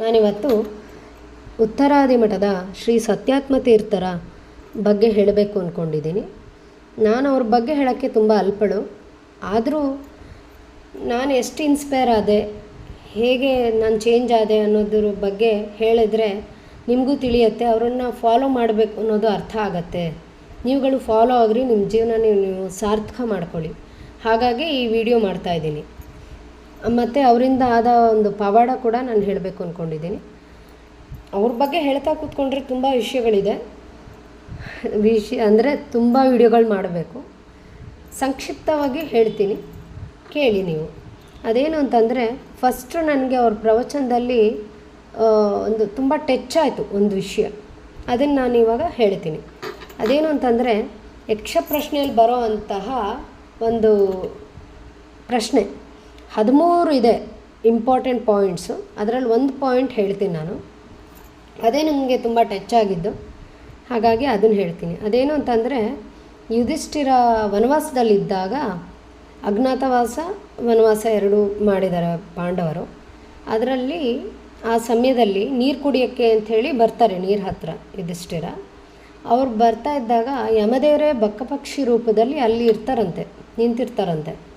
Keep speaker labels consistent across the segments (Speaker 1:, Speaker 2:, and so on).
Speaker 1: ನಾನಿವತ್ತು ಉತ್ತರಾದಿ ಮಠದ ಶ್ರೀ ಸತ್ಯಾತ್ಮ ತೀರ್ಥರ ಬಗ್ಗೆ ಹೇಳಬೇಕು ಅಂದ್ಕೊಂಡಿದ್ದೀನಿ ನಾನು ಅವ್ರ ಬಗ್ಗೆ ಹೇಳೋಕ್ಕೆ ತುಂಬ ಅಲ್ಪಳು. ಆದರೂ ನಾನು ಎಷ್ಟು ಇನ್ಸ್ಪೈರ್ ಆದೆ, ಹೇಗೆ ನಾನು ಚೇಂಜ್ ಆದೆ ಅನ್ನೋದ್ರ ಬಗ್ಗೆ ಹೇಳಿದ್ರೆ ನಿಮಗೂ ತಿಳಿಯುತ್ತೆ, ಅವರನ್ನು ಫಾಲೋ ಮಾಡಬೇಕು ಅನ್ನೋದು ಅರ್ಥ ಆಗತ್ತೆ. ನೀವುಗಳು ಫಾಲೋ ಆಗ್ರಿ ನಿಮ್ಮ ಜೀವನ ನೀವು ಸಾರ್ಥಕ ಮಾಡ್ಕೊಳ್ಳಿ. ಹಾಗಾಗಿ ಈ ವಿಡಿಯೋ ಮಾಡ್ತಾಯಿದ್ದೀನಿ ಮತ್ತು ಅವರಿಂದ ಆದ ಒಂದು ಪವಾಡ ಕೂಡ ನಾನು ಹೇಳಬೇಕು ಅಂದ್ಕೊಂಡಿದ್ದೀನಿ ಅವ್ರ ಬಗ್ಗೆ ಹೇಳ್ತಾ ಕೂತ್ಕೊಂಡ್ರೆ ತುಂಬ ವಿಷಯಗಳಿದೆ. ವಿಷಯ ಅಂದರೆ ತುಂಬ ವಿಡಿಯೋಗಳು ಮಾಡಬೇಕು. ಸಂಕ್ಷಿಪ್ತವಾಗಿ ಹೇಳ್ತೀನಿ. ಕೇಳಿ ನೀವು. ಅದೇನು ಅಂತಂದರೆ ಫಸ್ಟು ನನಗೆ ಅವ್ರ ಪ್ರವಚನದಲ್ಲಿ ಒಂದು ತುಂಬ ಟಚ್ ಆಯಿತು ಒಂದು ವಿಷಯ. ಅದನ್ನು ನಾನು ಇವಾಗ ಹೇಳ್ತೀನಿ. ಅದೇನು ಅಂತಂದರೆ ಯಕ್ಷ ಪ್ರಶ್ನೆಯಲ್ಲಿ ಬರೋ ಅಂತಹ ಒಂದು ಪ್ರಶ್ನೆ. ಹದಿಮೂರು ಇದೆ ಇಂಪಾರ್ಟೆಂಟ್ ಪಾಯಿಂಟ್ಸು ಅದರಲ್ಲಿ ಒಂದು ಪಾಯಿಂಟ್ ಹೇಳ್ತೀನಿ ನಾನು. ಅದೇ ನನಗೆ ತುಂಬ ಟಚ್ ಆಗಿದ್ದು. ಹಾಗಾಗಿ ಅದನ್ನು ಹೇಳ್ತೀನಿ. ಅದೇನು ಅಂತಂದರೆ, ಯುಧಿಷ್ಠಿರ ವನವಾಸದಲ್ಲಿದ್ದಾಗ ಅಜ್ಞಾತವಾಸ ವನವಾಸ ಎರಡೂ ಮಾಡಿದ್ದಾರೆ ಪಾಂಡವರು. ಅದರಲ್ಲಿ ಆ ಸಮಯದಲ್ಲಿ ನೀರು ಕುಡಿಯೋಕ್ಕೆ ಅಂಥೇಳಿ ಬರ್ತಾರೆ ನೀರು ಹತ್ತಿರ ಯುಧಿಷ್ಠಿರ. ಅವ್ರು ಬರ್ತಾ ಇದ್ದಾಗ ಯಮದೇವರೇ ಬಕ್ಕಪಕ್ಷಿ ರೂಪದಲ್ಲಿ ಅಲ್ಲಿ ಇರ್ತಾರಂತೆ, ನಿಂತಿರ್ತಾರಂತೆ.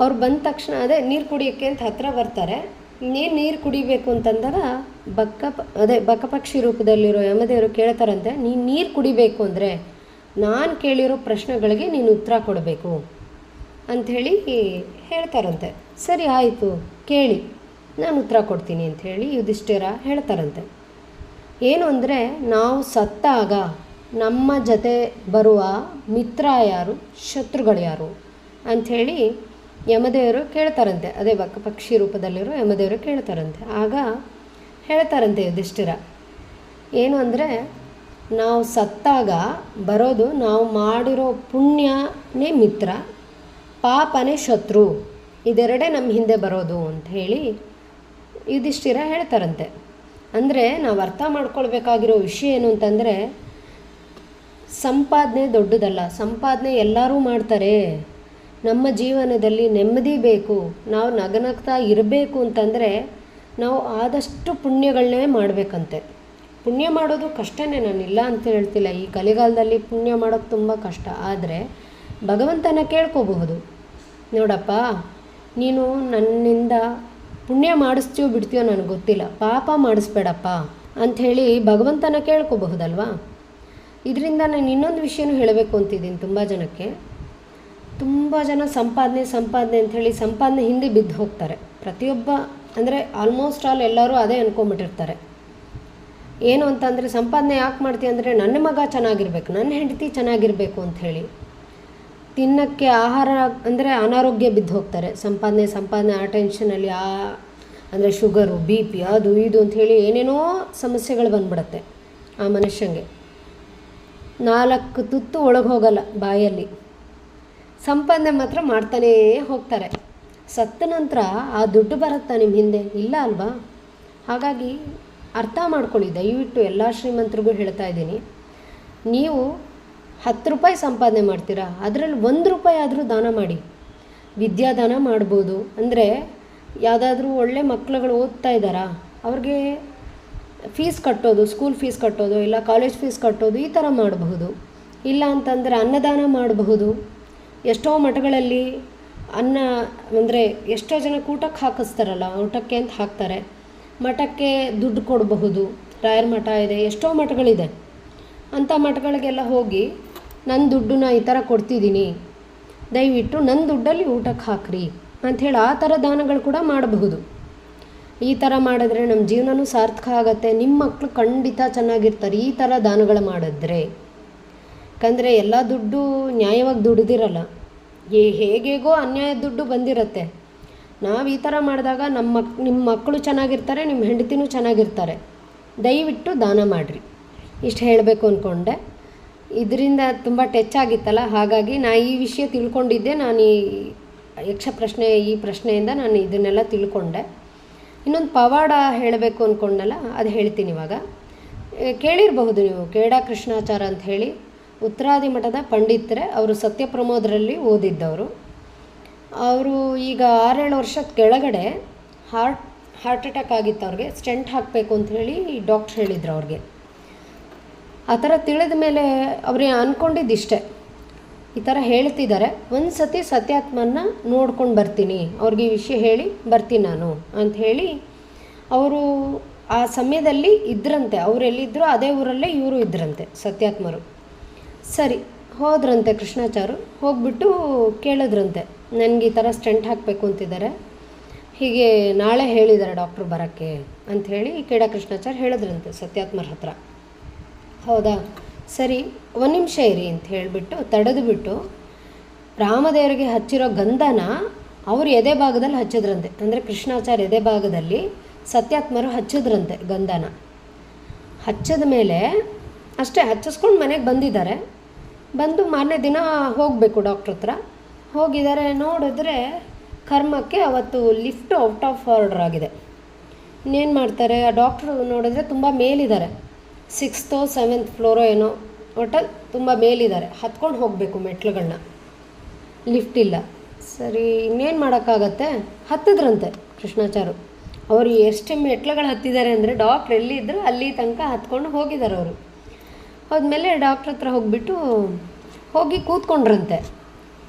Speaker 1: ಅವ್ರು ಬಂದ ತಕ್ಷಣ ಅದೇ ನೀರು ಕುಡಿಯೋಕ್ಕೆ ಅಂತ ಹತ್ರ ಬರ್ತಾರೆ. ನೀನು ನೀರು ಕುಡಿಬೇಕು ಅಂತಂದಾಗ ಬಕ್ಕ ಅದೇ ಬಕಪಕ್ಷಿ ರೂಪದಲ್ಲಿರೋ ಯಮದೇವರು ಕೇಳ್ತಾರಂತೆ, ನೀನು ನೀರು ಕುಡಿಬೇಕು ಅಂದರೆ ನಾನು ಕೇಳಿರೋ ಪ್ರಶ್ನೆಗಳಿಗೆ ನೀನು ಉತ್ತರ ಕೊಡಬೇಕು ಅಂಥೇಳಿ ಹೇಳ್ತಾರಂತೆ. ಸರಿ ಆಯಿತು, ಕೇಳಿ, ನಾನು ಉತ್ತರ ಕೊಡ್ತೀನಿ ಅಂಥೇಳಿ ಯುಧಿಷ್ಠಿರ ಹೇಳ್ತಾರಂತೆ. ಏನು ಅಂದರೆ, ನಾವು ಸತ್ತಾಗ ನಮ್ಮ ಜೊತೆ ಬರುವ ಮಿತ್ರ ಯಾರು? ಶತ್ರುಗಳು ಯಾರು? ಅಂಥೇಳಿ ಯಮದೇವರು ಕೇಳ್ತಾರಂತೆ. ಅದೇ ಬಕ್ಕ ಪಕ್ಷಿ ರೂಪದಲ್ಲಿರೋ ಯಮದೇವರು ಕೇಳ್ತಾರಂತೆ. ಆಗ ಹೇಳ್ತಾರಂತೆ ಯುಧಿಷ್ಠಿರ, ಏನು ಅಂದರೆ, ನಾವು ಸತ್ತಾಗ ಬರೋದು ನಾವು ಮಾಡಿರೋ ಪುಣ್ಯನೇ ಮಿತ್ರ, ಪಾಪನೇ ಶತ್ರು, ಇದೆರಡೇ ನಮ್ಮ ಹಿಂದೆ ಬರೋದು ಅಂತ ಹೇಳಿ ಯುಧಿಷ್ಠಿರ ಹೇಳ್ತಾರಂತೆ. ಅಂದರೆ ನಾವು ಅರ್ಥ ಮಾಡ್ಕೊಳ್ಬೇಕಾಗಿರೋ ವಿಷಯ ಏನು ಅಂತಂದರೆ, ಸಂಪಾದನೆ ದೊಡ್ಡದಲ್ಲ, ಸಂಪಾದನೆ ಎಲ್ಲರೂ ಮಾಡ್ತಾರೆ. ನಮ್ಮ ಜೀವನದಲ್ಲಿ ನೆಮ್ಮದಿ ಬೇಕು, ನಾವು ನಗನಗ್ತಾ ಇರಬೇಕು ಅಂತಂದರೆ ನಾವು ಆದಷ್ಟು ಪುಣ್ಯಗಳನ್ನೇ ಮಾಡಬೇಕಂತೆ. ಪುಣ್ಯ ಮಾಡೋದು ಕಷ್ಟನೇ, ನಾನು ಇಲ್ಲ ಅಂತ ಹೇಳ್ತಿಲ್ಲ. ಈ ಕಲಿಗಾಲದಲ್ಲಿ ಪುಣ್ಯ ಮಾಡೋದು ತುಂಬ ಕಷ್ಟ. ಆದರೆ ಭಗವಂತನ ಕೇಳ್ಕೋಬಹುದು. ನೋಡಪ್ಪ, ನೀನು ನನ್ನಿಂದ ಪುಣ್ಯ ಮಾಡಿಸ್ತೀಯೋ ಬಿಡ್ತೀಯೋ ನನಗೆ ಗೊತ್ತಿಲ್ಲ. ಪಾಪ ಮಾಡಿಸ್ಬೇಡಪ್ಪ ಅಂಥೇಳಿ ಭಗವಂತನ ಕೇಳ್ಕೋಬಹುದಲ್ವಾ? ಇದರಿಂದ ನಾನು ಇನ್ನೊಂದು ವಿಷಯನೂ ಹೇಳಬೇಕು ಅಂತಿದ್ದೀನಿ ತುಂಬ ಜನಕ್ಕೆ. ತುಂಬ ಜನ ಸಂಪಾದನೆ ಸಂಪಾದನೆ ಅಂಥೇಳಿ ಸಂಪಾದನೆ ಹಿಂದೆ ಬಿದ್ದು ಹೋಗ್ತಾರೆ. ಪ್ರತಿಯೊಬ್ಬ ಅಂದರೆ ಆಲ್ಮೋಸ್ಟ್ ಆಲ್ ಎಲ್ಲರೂ ಅದೇ ಅಂದ್ಕೊಂಬಿಟ್ಟಿರ್ತಾರೆ ಏನು ಅಂತಂದರೆ ಸಂಪಾದನೆ ಯಾಕೆ ಮಾಡ್ತೀವಿ ಅಂದರೆ ನನ್ನ ಮಗ ಚೆನ್ನಾಗಿರ್ಬೇಕು, ನನ್ನ ಹೆಂಡತಿ ಚೆನ್ನಾಗಿರಬೇಕು ಅಂಥೇಳಿ. ತಿನ್ನಕ್ಕೆ ಆಹಾರ ಅಂದರೆ ಅನಾರೋಗ್ಯ ಬಿದ್ದು ಹೋಗ್ತಾರೆ. ಸಂಪಾದನೆ ಸಂಪಾದನೆ ಆ ಟೆನ್ಷನಲ್ಲಿ ಆ ಅಂದರೆ ಶುಗರು ಬಿ ಪಿ ಅದು ಇದು ಅಂಥೇಳಿ ಏನೇನೋ ಸಮಸ್ಯೆಗಳು ಬಂದ್ಬಿಡತ್ತೆ ಆ ಮನುಷ್ಯಂಗೆ. ನಾಲ್ಕು ತುತ್ತು ಒಳಗೆ ಹೋಗಲ್ಲ ಬಾಯಲ್ಲಿ. ಸಂಪಾದನೆ ಮಾತ್ರ ಮಾಡ್ತಾನೇ ಹೋಗ್ತಾರೆ. ಸತ್ತ ನಂತರ ಆ ದುಡ್ಡು ಬರುತ್ತಾ ನಿಮ್ಮ ಹಿಂದೆ? ಇಲ್ಲ ಅಲ್ವಾ? ಹಾಗಾಗಿ ಅರ್ಥ ಮಾಡ್ಕೊಳ್ಳಿ, ದಯವಿಟ್ಟು ಎಲ್ಲ ಶ್ರೀಮಂತರಿಗೂ ಹೇಳ್ತಾ ಇದ್ದೀನಿ. ನೀವು ಹತ್ತು ರೂಪಾಯಿ ಸಂಪಾದನೆ ಮಾಡ್ತೀರಾ? ಅದರಲ್ಲಿ ಒಂದು ರೂಪಾಯಿ ಆದರೂ ದಾನ ಮಾಡಿ. ವಿದ್ಯಾದಾನ ಮಾಡ್ಬೋದು. ಅಂದರೆ ಯಾವುದಾದ್ರೂ ಒಳ್ಳೆ ಮಕ್ಕಳುಗಳು ಓದ್ತಾ ಇದ್ದಾರಾ? ಅವ್ರಿಗೆ ಫೀಸ್ ಕಟ್ಟೋದು ಸ್ಕೂಲ್ ಫೀಸ್ ಕಟ್ಟೋದು, ಇಲ್ಲ ಕಾಲೇಜ್ ಫೀಸ್ ಕಟ್ಟೋದು ಈ ಥರ ಮಾಡಬಹುದು. ಇಲ್ಲ ಅಂತಂದರೆ ಅನ್ನದಾನ ಮಾಡಬಹುದು. ಎಷ್ಟೋ ಮಠಗಳಲ್ಲಿ ಅನ್ನ ಅಂದರೆ ಎಷ್ಟೋ ಜನ ಊಟಕ್ಕೆ ಹಾಕಿಸ್ತಾರಲ್ಲ, ಊಟಕ್ಕೆ ಅಂತ ಹಾಕ್ತಾರೆ. ಮಠಕ್ಕೆ ದುಡ್ಡು ಕೊಡಬಹುದು, ರಾಯರ ಮಠ ಇದೆ, ಎಷ್ಟೋ ಮಠಗಳಿದೆ. ಅಂಥ ಮಠಗಳಿಗೆಲ್ಲ ಹೋಗಿ ನನ್ನ ದುಡ್ಡನ್ನ ಈ ಥರ ಕೊಡ್ತಿದ್ದೀನಿ. ದಯವಿಟ್ಟು ನನ್ನ ದುಡ್ಡಲ್ಲಿ ಊಟಕ್ಕೆ ಹಾಕ್ರಿ. ಅಂಥೇಳಿ ಆ ಥರ ದಾನಗಳು ಕೂಡ ಮಾಡಬಹುದು. ಈ ಥರ ಮಾಡಿದ್ರೆ ನಮ್ಮ ಜೀವನವೂ ಸಾರ್ಥಕ ಆಗುತ್ತೆ. ನಿಮ್ಮ ಮಕ್ಕಳು ಖಂಡಿತ ಚೆನ್ನಾಗಿರ್ತಾರೆ. ಈ ಥರ ದಾನಗಳು ಮಾಡಿದ್ರೆ. ಯಾಕಂದರೆ ಎಲ್ಲ ದುಡ್ಡು ನ್ಯಾಯವಾಗಿ ದುಡ್ದಿರಲ್ಲ. ಏ ಹೇಗೇಗೋ ಅನ್ಯಾಯ ದುಡ್ಡು ಬಂದಿರತ್ತೆ. ನಾವು ಈ ಥರ ಮಾಡಿದಾಗ ನಮ್ಮ ಮಕ್ ನಿಮ್ಮ ಮಕ್ಕಳು ಚೆನ್ನಾಗಿರ್ತಾರೆ ನಿಮ್ಮ ಹೆಂಡತಿನೂ ಚೆನ್ನಾಗಿರ್ತಾರೆ. ದಯವಿಟ್ಟು ದಾನ ಮಾಡಿರಿ. ಇಷ್ಟು ಹೇಳಬೇಕು ಅಂದ್ಕೊಂಡೆ ಇದರಿಂದ ತುಂಬ ಟಚ್ ಆಗಿತ್ತಲ್ಲ, ಹಾಗಾಗಿ ನಾ ಈ ವಿಷಯ ತಿಳ್ಕೊಂಡಿದ್ದೆ. ನಾನು ಈ ಯಕ್ಷ ಪ್ರಶ್ನೆ, ಈ ಪ್ರಶ್ನೆಯಿಂದ ನಾನು ಇದನ್ನೆಲ್ಲ ತಿಳ್ಕೊಂಡೆ. ಇನ್ನೊಂದು ಪವಾಡ ಹೇಳಬೇಕು ಅಂದ್ಕೊಂಡಲ್ಲ ಅದು ಹೇಳ್ತೀನಿ ಇವಾಗ. ಕೇಳಿರಬಹುದು ನೀವು ಕೇಡಾ ಕೃಷ್ಣಾಚಾರ ಅಂತ ಹೇಳಿ. ಉತ್ತರಾದಿ ಮಠದ ಪಂಡಿತರೆ ಅವರು ಸತ್ಯಪ್ರಮೋದರಲ್ಲಿ ಓದಿದ್ದವರು. ಅವರು ಈಗ ಆರೇಳು ವರ್ಷದ ಕೆಳಗಡೆ ಹಾರ್ಟ್ ಹಾರ್ಟ್ ಅಟ್ಯಾಕ್ ಆಗಿತ್ತು ಅವ್ರಿಗೆ, ಸ್ಟೆಂಟ್ ಹಾಕಬೇಕು ಅಂತ ಹೇಳಿ ಡಾಕ್ಟ್ರ್ ಹೇಳಿದ್ರು ಅವ್ರಿಗೆ. ಆ ಥರ ತಿಳಿದ ಮೇಲೆ ಅವ್ರಿಗೆ ಅಂದ್ಕೊಂಡಿದ್ದಿಷ್ಟೇ ಈ ಥರ ಹೇಳ್ತಿದ್ದಾರೆ. ಒಂದು ಸತಿ ಸತ್ಯಾತ್ಮನ ನೋಡ್ಕೊಂಡು ಬರ್ತೀನಿ, ಅವ್ರಿಗೆ ಈ ವಿಷಯ ಹೇಳಿ ಬರ್ತೀನಿ ನಾನು ಅಂತ ಹೇಳಿ ಅವರು ಆ ಸಮಯದಲ್ಲಿ ಇದ್ರಂತೆ. ಅವರೆಲ್ಲಿದ್ದರೂ ಅದೇ ಊರಲ್ಲೇ ಇವರು ಇದ್ರಂತೆ, ಸತ್ಯಾತ್ಮರು. ಸರಿ, ಹೋದ್ರಂತೆ ಕೃಷ್ಣಾಚಾರು ಹೋಗ್ಬಿಟ್ಟು ಕೇಳಿದ್ರಂತೆ, ನನಗೆ ಈ ಥರ ಸ್ಟೆಂಟ್ ಹಾಕಬೇಕು ಅಂತಿದ್ದಾರೆ. ಹೀಗೆ ನಾಳೆ ಹೇಳಿದ್ದಾರೆ ಡಾಕ್ಟ್ರು ಬರೋಕ್ಕೆ ಅಂಥೇಳಿ ಕೇಡ ಕೃಷ್ಣಾಚಾರ್ ಹೇಳಿದ್ರಂತೆ ಸತ್ಯಾತ್ಮರ ಹತ್ರ. ಹೌದಾ? ಸರಿ, ಒಂದು ನಿಮಿಷ ಇರಿ ಅಂತ ಹೇಳಿಬಿಟ್ಟು ತಡೆದುಬಿಟ್ಟು ರಾಮದೇವರಿಗೆ ಹಚ್ಚಿರೋ ಗಂಧನ ಅವರು ಎದೆ ಭಾಗದಲ್ಲಿ ಹಚ್ಚಿದ್ರಂತೆ. ಅಂದರೆ ಕೃಷ್ಣಾಚಾರ್ಯ ಎದೆ ಭಾಗದಲ್ಲಿ ಸತ್ಯಾತ್ಮರು ಹಚ್ಚಿದ್ರಂತೆ ಗಂಧನ. ಹಚ್ಚಿದ ಮೇಲೆ ಅಷ್ಟೇ, ಹಚ್ಚಿಸ್ಕೊಂಡು ಮನೆಗೆ ಬಂದಿದ್ದಾರೆ. ಬಂದು ಮಾರನೇ ದಿನ ಹೋಗಬೇಕು ಡಾಕ್ಟ್ರ್ ಹತ್ರ. ಹೋಗಿದ್ದಾರೆ, ನೋಡಿದ್ರೆ ಕರ್ಮಕ್ಕೆ ಅವತ್ತು ಲಿಫ್ಟ್ ಔಟ್ ಆಫ್ ಆರ್ಡರ್ ಆಗಿದೆ. ಇನ್ನೇನು ಮಾಡ್ತಾರೆ, ಆ ಡಾಕ್ಟ್ರು ನೋಡಿದ್ರೆ ತುಂಬ ಮೇಲಿದ್ದಾರೆ. ಸಿಕ್ಸ್ತೋ, ಸೆವೆಂತ್ ಫ್ಲೋರೋ ಏನೋ, ಒಟ್ಟು ತುಂಬ ಮೇಲಿದ್ದಾರೆ. ಹತ್ಕೊಂಡು ಹೋಗಬೇಕು ಮೆಟ್ಲುಗಳನ್ನ ಲಿಫ್ಟ್ ಇಲ್ಲ. ಸರಿ, ಇನ್ನೇನು ಮಾಡೋಕ್ಕಾಗತ್ತೆ? ಹತ್ತಿದ್ರಂತೆ ಕೃಷ್ಣಾಚಾರು. ಅವರು ಎಷ್ಟು ಮೆಟ್ಲುಗಳು ಹತ್ತಿದ್ದಾರೆ ಅಂದರೆ ಡಾಕ್ಟ್ರ್ ಎಲ್ಲಿದ್ದರು ಅಲ್ಲಿ ತನಕ ಹತ್ಕೊಂಡು ಹೋಗಿದ್ದಾರೆ ಅವರು. ಹೋದ್ಮೇಲೆ ಡಾಕ್ಟ್ರ್ ಹತ್ರ ಹೋಗಿಬಿಟ್ಟು ಹೋಗಿ ಕೂತ್ಕೊಂಡ್ರಂತೆ.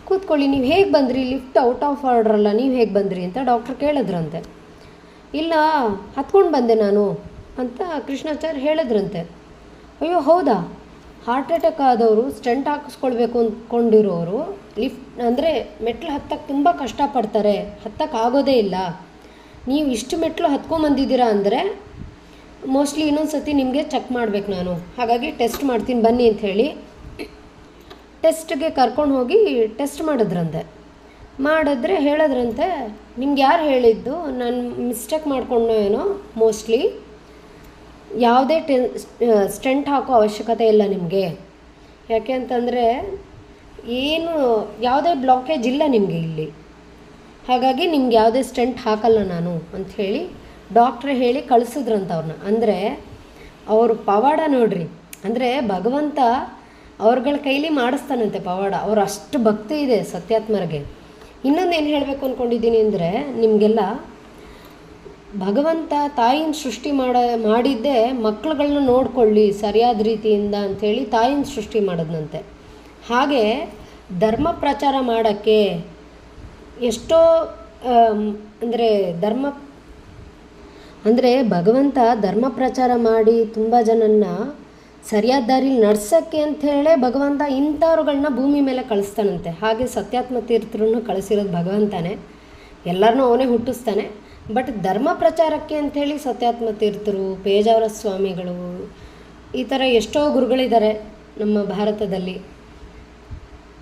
Speaker 1: ಕೂತ್ಕೊಳ್ಳಿ, ನೀವು ಹೇಗೆ ಬಂದ್ರಿ? ಲಿಫ್ಟ್ ಔಟ್ ಆಫ್ ಆರ್ಡರ್ ಅಲ್ಲ, ನೀವು ಹೇಗೆ ಬಂದ್ರಿ ಅಂತ ಡಾಕ್ಟ್ರ್ ಕೇಳಿದ್ರಂತೆ. ಇಲ್ಲ, ಹತ್ಕೊಂಡು ಬಂದೆ ನಾನು ಅಂತ ಕೃಷ್ಣಾಚಾರ್ಯ ಹೇಳಿದ್ರಂತೆ. ಅಯ್ಯೋ, ಹೌದಾ? ಹಾರ್ಟ್ ಅಟ್ಯಾಕ್ ಆದವರು, ಸ್ಟೆಂಟ್ ಹಾಕಿಸ್ಕೊಳ್ಬೇಕು ಅಂದ್ಕೊಂಡಿರೋರು, ಲಿಫ್ಟ್ ಅಂದರೆ ಮೆಟ್ಲು ಹತ್ತಕ್ಕೆ ತುಂಬ ಕಷ್ಟಪಡ್ತಾರೆ ಹತ್ತಕ್ಕೆ ಆಗೋದೇ ಇಲ್ಲ. ನೀವು ಇಷ್ಟು ಮೆಟ್ಲು ಹತ್ಕೊಂಬಂದಿದ್ದೀರಾ ಅಂದರೆ ಮೋಸ್ಟ್ಲಿ ಇನ್ನೊಂದು ಸತಿ ನಿಮಗೆ ಚೆಕ್ ಮಾಡಬೇಕು ನಾನು. ಹಾಗಾಗಿ ಟೆಸ್ಟ್ ಮಾಡ್ತೀನಿ, ಬನ್ನಿ ಅಂತ ಹೇಳಿ. ಟೆಸ್ಟ್ಗೆ ಕರ್ಕೊಂಡು ಹೋಗಿ ಟೆಸ್ಟ್ ಮಾಡಿದ್ರಂತೆ. ಮಾಡಿದ್ರೆ ಹೇಳಿದ್ರಂತೆ, ನಿಮ್ಗೆ ಯಾರು ಹೇಳಿದ್ದು? ನಾನು ಮಿಸ್ಟೇಕ್ ಮಾಡಿಕೊಂಡೋ ಏನೋ ಮೋಸ್ಟ್ಲಿ ಯಾವುದೇ ಟೆ ಸ್ಟೆಂಟ್ ಹಾಕೋ ಅವಶ್ಯಕತೆ ಇಲ್ಲ ನಿಮಗೆ. ಯಾಕೆ ಅಂತಂದರೆ, ಏನು, ಯಾವುದೇ ಬ್ಲಾಕೇಜ್ ಇಲ್ಲ ನಿಮಗೆ ಇಲ್ಲಿ. ಹಾಗಾಗಿ ನಿಮ್ಗೆ ಯಾವುದೇ ಸ್ಟೆಂಟ್ ಹಾಕಲ್ಲ ನಾನು ಅಂಥೇಳಿ ಡಾಕ್ಟ್ರೇ ಹೇಳಿ ಕಳಿಸಿದ್ರಂತ ಅವ್ರನ್ನ ಅಂದರೆ ಅವರು ಪವಾಡ ನೋಡ್ರಿ. ಅಂದರೆ ಭಗವಂತ ಅವ್ರಗಳ ಕೈಲಿ ಮಾಡಿಸ್ತಾನಂತೆ ಪವಾಡ. ಅವ್ರು ಅಷ್ಟು ಭಕ್ತಿ ಇದೆ ಸತ್ಯಾತ್ಮರಿಗೆ. ಇನ್ನೊಂದು ಏನು ಹೇಳಬೇಕು ಅಂದ್ಕೊಂಡಿದ್ದೀನಿ ಅಂದರೆ ನಿಮಗೆಲ್ಲ ಭಗವಂತ ತಾಯಿನ ಸೃಷ್ಟಿ ಮಾಡ, ಮಾಡಿದ್ದೇ ಮಕ್ಕಳುಗಳನ್ನ ನೋಡ್ಕೊಳ್ಳಿ ಸರಿಯಾದ ರೀತಿಯಿಂದ ಅಂಥೇಳಿ ತಾಯಿನ ಸೃಷ್ಟಿ ಮಾಡಿದ್ನಂತೆ. ಹಾಗೆ ಧರ್ಮ ಪ್ರಚಾರ ಮಾಡೋಕ್ಕೆ ಎಷ್ಟೋ ಅಂದರೆ ಧರ್ಮ ಅಂದರೆ ಭಗವಂತ ಧರ್ಮ ಪ್ರಚಾರ ಮಾಡಿ ತುಂಬ ಜನನ್ನ ಸರಿಯಾದ ದಾರಿಲಿ ನಡ್ಸೋಕ್ಕೆ ಅಂಥೇಳೇ ಭಗವಂತ ಇಂಥವ್ರುಗಳನ್ನ ಭೂಮಿ ಮೇಲೆ ಕಳಿಸ್ತಾನಂತೆ. ಹಾಗೆ ಸತ್ಯಾತ್ಮ ತೀರ್ಥರನ್ನು ಕಳಿಸಿರೋದು ಭಗವಂತನೇ. ಎಲ್ಲರನ್ನೂ ಅವನೇ ಹುಟ್ಟಿಸ್ತಾನೆ. ಬಟ್ ಧರ್ಮ ಪ್ರಚಾರಕ್ಕೆ ಅಂಥೇಳಿ ಸತ್ಯಾತ್ಮ ತೀರ್ಥರು, ಪೇಜಾವರ ಸ್ವಾಮಿಗಳು, ಈ ಥರ ಎಷ್ಟೋ ಗುರುಗಳಿದ್ದಾರೆ ನಮ್ಮ ಭಾರತದಲ್ಲಿ.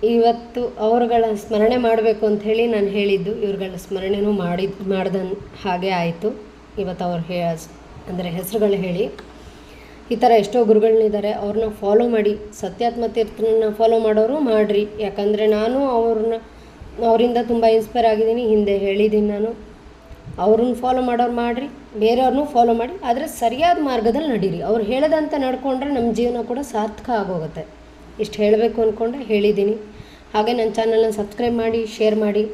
Speaker 1: ಇವತ್ತು ಅವರುಗಳ ಸ್ಮರಣೆ ಮಾಡಬೇಕು ಅಂಥೇಳಿ ನಾನು ಹೇಳಿದ್ದು. ಇವ್ರುಗಳ ಸ್ಮರಣೆನೂ ಮಾಡಿದ ಮಾಡ್ದ ಹಾಗೆ ಆಯಿತು. ಇವತ್ತು ಅವ್ರು ಹೇ ಅಂದರೆ ಹೆಸರುಗಳು ಹೇಳಿ. ಈ ಥರ ಎಷ್ಟೋ ಗುರುಗಳನ್ನಿದ್ದಾರೆ ಅವ್ರನ್ನ ಫಾಲೋ ಮಾಡಿ. ಸತ್ಯಾತ್ಮ ತೀರ್ಥನ ಫಾಲೋ ಮಾಡೋರು ಮಾಡಿರಿ. ಯಾಕಂದರೆ ನಾನು ಅವ್ರನ್ನ ಅವರಿಂದ ತುಂಬ ಇನ್ಸ್ಪೈರ್ ಆಗಿದ್ದೀನಿ. ಹಿಂದೆ ಹೇಳಿದ್ದೀನಿ ನಾನು. ಅವ್ರನ್ನ ಫಾಲೋ ಮಾಡೋರು ಮಾಡಿರಿ. ಬೇರೆಯವ್ರನ್ನೂ ಫಾಲೋ ಮಾಡಿ. ಆದರೆ ಸರಿಯಾದ ಮಾರ್ಗದಲ್ಲಿ ನಡೀರಿ. ಅವ್ರು ಹೇಳದಂತೆ ನಡ್ಕೊಂಡ್ರೆ ನಮ್ಮ ಜೀವನ ಕೂಡ ಸಾರ್ಥಕ ಆಗೋಗುತ್ತೆ. ಇಷ್ಟು ಹೇಳಬೇಕು ಅಂದ್ಕೊಂಡೆ ಹೇಳಿದ್ದೀನಿ. ಹಾಗೆ ನನ್ನ ಚಾನಲ್ನ ಸಬ್ಸ್ಕ್ರೈಬ್ ಮಾಡಿ ಶೇರ್ ಮಾಡಿ.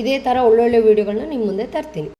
Speaker 1: ಇದೇ ಥರ ಒಳ್ಳೊಳ್ಳೆ ವೀಡಿಯೋಗಳನ್ನ ನಿಮ್ಮ ಮುಂದೆ ತರ್ತೀನಿ.